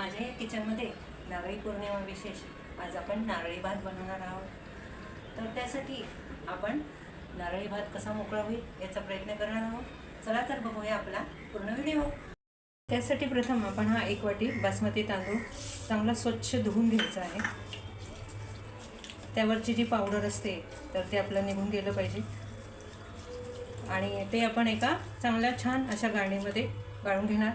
माझ्या या किचनमध्ये नारळी पौर्णिमा विशेष आज आपण नारळी भात बनवणार आहोत. तर त्यासाठी आपण नारळी भात कसा मोकळा होईल याचा प्रयत्न करणार आहोत. चला तर बघूया आपला पूर्ण व्हिडिओ. त्यासाठी प्रथम आपण हा एक वाटी बासमती तांदूळ चांगला स्वच्छ धुवून घ्यायचा आहे. त्यावरची जी पावडर असते तर ते आपलं निघून गेलं पाहिजे. आणि ते आपण एका चांगल्या छान अशा गाळणीमध्ये गाळून घेणार.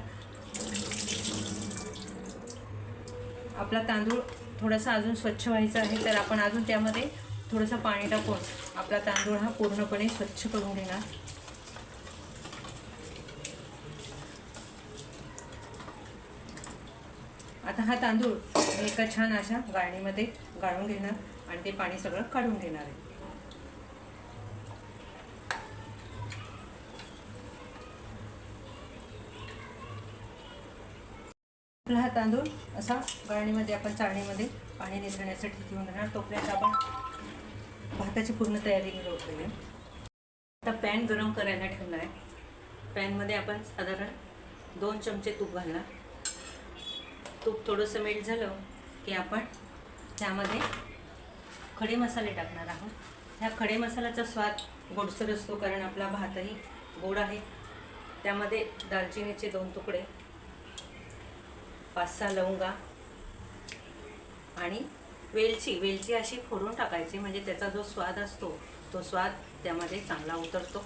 आपला तांदूळ थोडासा अजून स्वच्छ व्हायचा आहे तर आपण अजून त्यामध्ये थोडंसं पाणी टाकून आपला तांदूळ हा पूर्णपणे स्वच्छ करून घेणार. आता हा तांदूळ एका छान अशा गाळणीमध्ये गाळून घेणार आणि ते पाणी सगळं काढून घेणार आहे. हा तांदूळ असा गाळणीमध्ये आपण चाळणीमध्ये पाणी निसरण्यासाठी ठेवून राहणार तोपर्यंत आपण भाताची पूर्ण तयारी होते आता पॅन गरम करायला ठेवणार आहे. पॅनमध्ये आपण साधारण दोन चमचे तूप घालणार. तूप थोडंसं मीठ झालं की आपण त्यामध्ये खडे मसाले टाकणार आहोत. ह्या खडे मसाल्याचा स्वाद गोडसर असतो कारण आपला भातही गोड आहे. त्यामध्ये दालचिनीचे दोन तुकडे पाच सहा लवंगा आणि वेलची वेलची अशी फोडून टाकायची. म्हणजे त्याचा जो स्वाद असतो तो स्वाद त्यामध्ये चांगला उतरतो.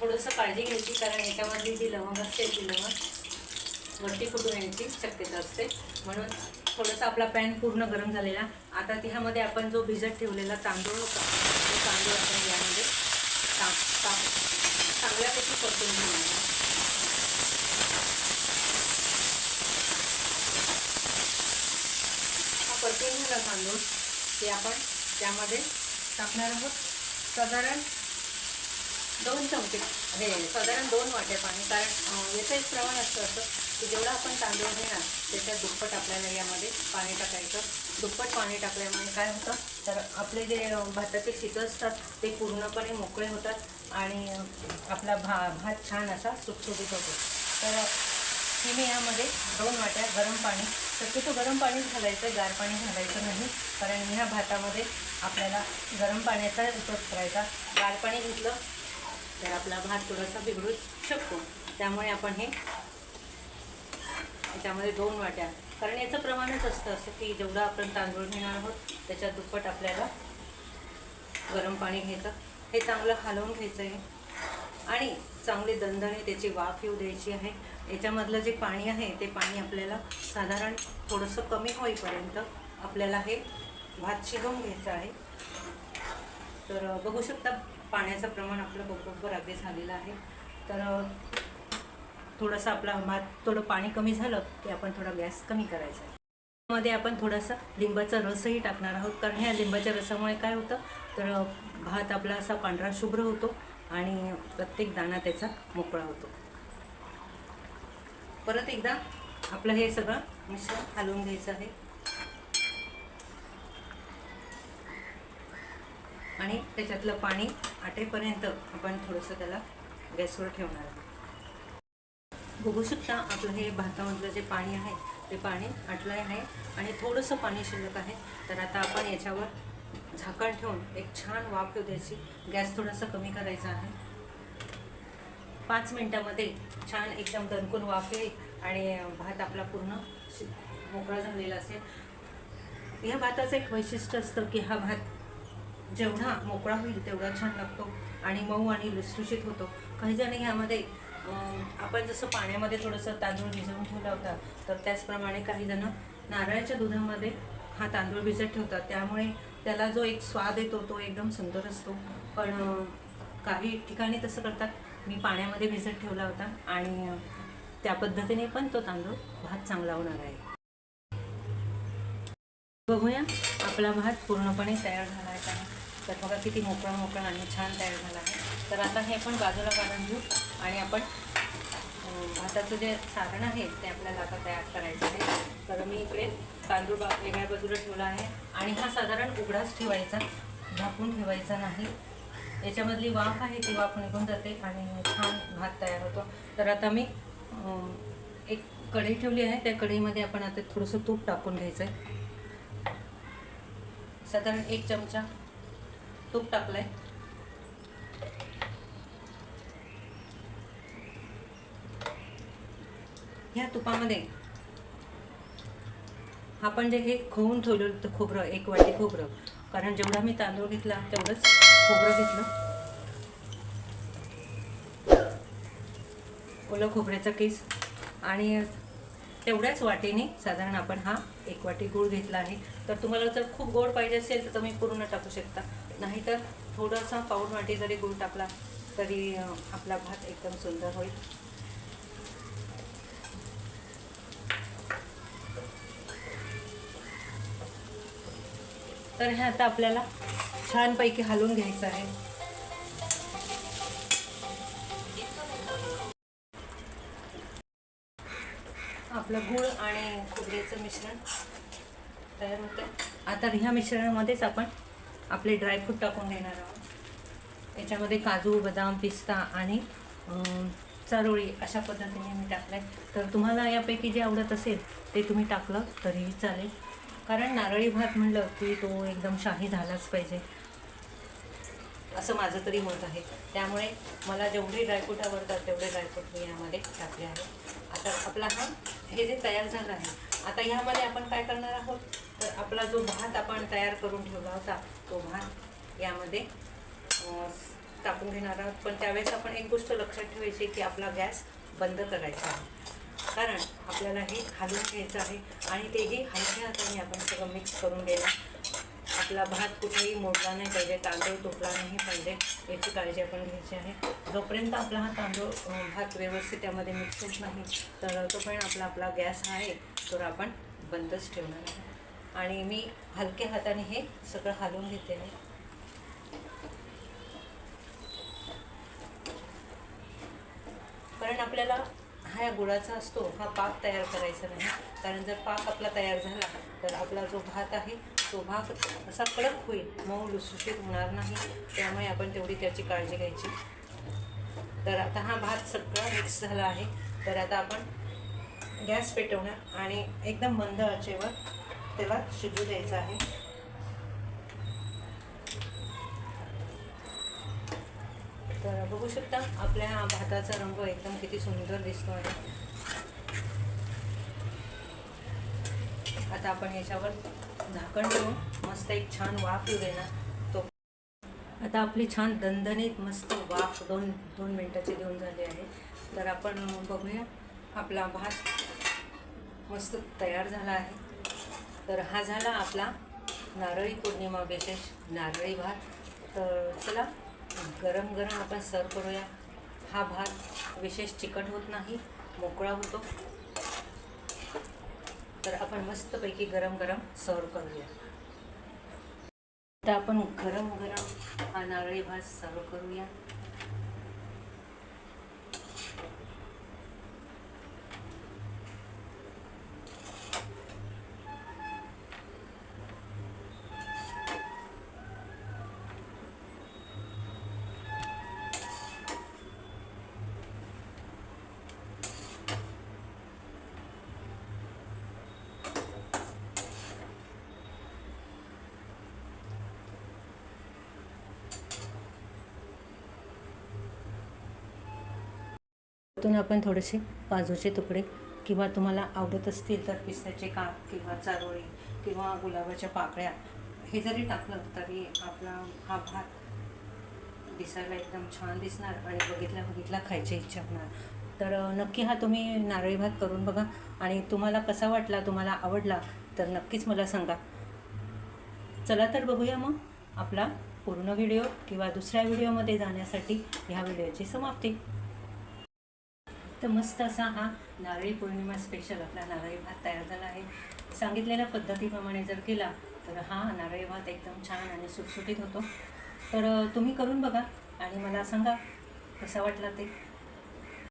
थोडंसं काळजी घ्यायची कारण याच्यामधली जी लवंग असते ती लवंग वरती फुटून येण्याची शक्यता असते. म्हणून थोडंसं आपला पॅन पूर्ण गरम झालेला. आता ह्यामध्ये आपण जो भिजत ठेवलेला तांदूळ होता तो तांदूळ आपण यामध्ये चांगल्यापैकी परतून घेणार आहोत. हा तांदूळ ते आपण त्यामध्ये टाकणार आहोत साधारण दोन चमचे हे साधारण दोन वाटे पाणी कारण याचं एक प्रमाण असतं असं की जेवढा आपण तांदूळ घेणार त्याच्या दुप्पट आपल्याला यामध्ये पाणी टाकायचं दुप्पट पाणी टाकल्यामुळे काय होतं तर आपले जे भाताचे शीत असतात ते पूर्णपणे मोकळे होतात आणि आपला भा भात छान असा सुटसुटीत होतो तर की मी यामध्ये दोन वाट्या गरम पाणी शक्यतो गरम पाणीच घालायचं गार पाणी घालायचं नाही कारण ह्या भातामध्ये आपल्याला गरम पाण्याचा उपयोग करायचा. गार पाणी घेतलं तर आपला भात थोडासा बिघडू शकतो. त्यामुळे आपण हे त्यामध्ये दोन वाट्या कारण याचं प्रमाणच असतं असं की जेवढं आपण तांदूळ घेणार आहोत त्याच्या दुप्पट आपल्याला गरम पाणी घ्यायचं. हे चांगलं हलवून घ्यायचं आहे. आणि चांगली दणदणे त्याची वाफ येऊ द्यायची आहे. याच्यामधलं जे पाणी आहे ते पाणी आपल्याला साधारण थोडंसं कमी होईपर्यंत आपल्याला हे भात शिजवून घ्यायचं आहे. तर बघू शकता पाण्याचं प्रमाण आपलं बरोबर अगदी झालेलं आहे. तर थोडंसं आपला भात थोडं पाणी कमी झालं की आपण थोडा गॅस कमी करायचा आहे. मध्ये आपण थोडासा लिंबाचा रसही टाकणार आहोत. कारण ह्या लिंबाच्या रसामुळे काय होतं? तर भात आपला असा पांढरा शुभ्र होतो आणि प्रत्येक दाणा त्याचा मोकळा होतो. परत एकदा आपलं हे सगळं मिश्रण हलवून घ्यायचं आहे. आणि त्याच्यातलं पाणी आटेपर्यंत आपण थोडंसं त्याला गॅसवर ठेवणार आहोत. बघू शकता आपलं हे भातामधलं जे पाणी आहे ते पाणी आटलं आहे आणि थोडंसं पाणी शिल्लक आहे. तर आता आपण याच्यावर झाकण ठेवून एक छान वाफ येऊ द्यायची. गॅस थोडासा कमी करायचा आहे. पाच मिनटामध्ये छान एकदम दणकून वाफे आणि भात आपला पूर्ण शि- मोकळा झालेला असेल. ह्या भाताचं एक वैशिष्ट्य असतं की हा भात जेवढा मोकळा होईल तेवढा छान लागतो आणि मऊ आणि लुसलुशीत होतो. काही जण ह्यामध्ये आपण जसं पाण्यामध्ये थोडंसं तांदूळ भिजवून ठेवला होता तर त्याचप्रमाणे काही जण नारळाच्या दुधामध्ये हा तांदूळ भिजत ठेवतात. त्यामुळे त्याला जो एक स्वाद येतो तो एकदम सुंदर असतो. पण काही ठिकाणी तसं करतात मी पाण्यामध्ये भिजत ठेवला होता आणि त्या पद्धतीने पण तो तांदूळ भात चांगला होणार आहे. बघूया आपला भात पूर्णपणे तयार झाला आहे का तर बघा किती मोकळा मोकळा आणि छान तयार झाला आहे. तर आता हे आपण बाजूला काढून घेऊ आणि आपण भाताचं जे सारण आहे ते आपल्याला आता तयार करायचं आहे. तर मी इकडे तांदूळ बा वेगळ्या बाजूला ठेवला आहे आणि हा साधारण उघडाच ठेवायचा झाकून ठेवायचा नाही. याच्यामधली वाफ आहे ती वाफ निघून जाते आणि छान भात तयार होतो. तर आता मी एक कढई ठेवली आहे. त्या कढईमध्ये आपण आता थोडंसं तूप टाकून घ्यायचं आहे साधारण एक चमचा तूप टाकलंय. ह्या तुपामध्ये आपण जे हे खोवून ठेवलं होतं खोबरं एक वाटी खोबरं कारण जेवढा मी तांदूळ घेतला तेवढंच खोबरं घेतलं. ओलं खोबऱ्याचा केस. आणि तेवढ्याच वाटीने साधारण आपण हा एक वाटी गूळ घेतला आहे. तर तुम्हाला जर खूप गोड पाहिजे असेल तर तुम्ही पूर्ण टाकू शकता. नाहीतर थोडासा पाऊण वाटी जरी गूळ टाकला तरी आपला भात एकदम सुंदर होईल. तर हे आता आपल्याला छानपैकी हलवून घ्यायचं आहे. आपलं गूळ आणि खोबऱ्याचं मिश्रण तयार होतं आता ह्या मिश्रणामध्येच आपण आपले ड्रायफ्रूट टाकून घेणार आहोत. याच्यामध्ये काजू बदाम पिस्ता आणि चारोळी अशा पद्धतीने मी टाकलं आहे तर तुम्हाला यापैकी जे आवडत असेल ते तुम्ही टाकलं तरीही चालेल. कारण नारळी भात म्हणलं की तो एकदम शाही झालाच पाहिजे. असं माझं तरी मत आहे. त्यामुळे मला जेवढे ड्रायफ्रूट आवडतात तेवढे ड्रायफ्रूट मी यामध्ये टाकले आहे आपला हा हे जे तयार झालं आहे. आता ह्यामध्ये आपण काय करणार आहोत? तर आपला जो भात आपण तयार करून ठेवला होता तो भात यामध्ये टाकून घेणार आहोत. पण त्यावेळेस आपण एक गोष्ट लक्षात ठेवायची की आपला गॅस बंद करायचा आहे. कारण आपल्याला हे घालून घ्यायचं आहे आणि तेही हलक्या हाताने आपण सगळं मिक्स करून घेणार आपला भात कुठेही मोडला नाही पाहिजे तांदूळ तुटला नाही पाहिजे याची काळजी आपण घ्यायची आहे. जोपर्यंत आपला हा तांदूळ भात व्यवस्थित त्यामध्ये मिक्स होत नाही तर तोपर्यंत आपला आपला गॅस आहे तर आपण बंदच ठेवणार आहे. आणि मी हलक्या हाताने हे सगळं हलवून घेते आहे. कारण आपल्याला हा या गुळाचा असतो हा पाक तयार करायचा नाही. कारण जर पाक आपला तयार झाला तर आपला जो भात आहे तो भात असा कडक होईल. मऊ लुसलुशीत होणार नाही. त्यामुळे आपण तेवढी त्याची काळजी घ्यायची. तर आता हा भात सगळा मिक्स झाला आहे. तर आता आपण गॅस पेटवणार आणि एकदम मंद आचेवर त्याला शिजू द्यायचं आहे. तर बघू शकता आपल्या भाताचा रंग एकदम किती सुंदर दिसतो आहे. आता आपण याच्यावर झाकण ठेवून मस्त एक छान वाफ येऊ देणार तो. आता आपली छान दणदणीत मस्त वाफ दोन दोन मिनटाची देऊन झाली आहे. तर आपण बघूया आपला भात मस्त तयार झाला आहे. तर हा झाला आपला नारळी पौर्णिमा विशेष नारळी भात. तर चला गरम गरम आपण सर्व करूया. हा भात विशेष चिकट होत नाही मोकळा होतो. तर आपण मस्तपैकी गरम गरम सर्व करूया. आता आपण गरम गरम हा नारळी भात सर्व करूया. त्यातून आपण थोडेसे काजूचे तुकडे किंवा तुम्हाला आवडत असतील तर पिस्त्याचे काप किंवा चारोळी किंवा गुलाबाच्या पाकळ्या हे जरी टाकलं तरी आपला हा भात दिसायला एकदम छान दिसणार आणि बघितल्या बघितल्या खायची इच्छा होणार. तर नक्की हा तुम्ही नारळी भात करून बघा आणि तुम्हाला कसा वाटला तुम्हाला आवडला तर नक्कीच मला सांगा. चला तर बघूया मग आपला पूर्ण व्हिडिओ किंवा दुसऱ्या व्हिडिओमध्ये जाण्यासाठी ह्या व्हिडिओची समाप्ती. तर मस्त असा हा नारळी पौर्णिमा स्पेशल आपला नारळी भात तयार झाला आहे. सांगितलेल्या पद्धतीप्रमाणे जर केला तर हा नारळी भात एकदम छान आणि सुटसुटीत होतो. तर तुम्ही करून बघा आणि मला सांगा कसा वाटला ते?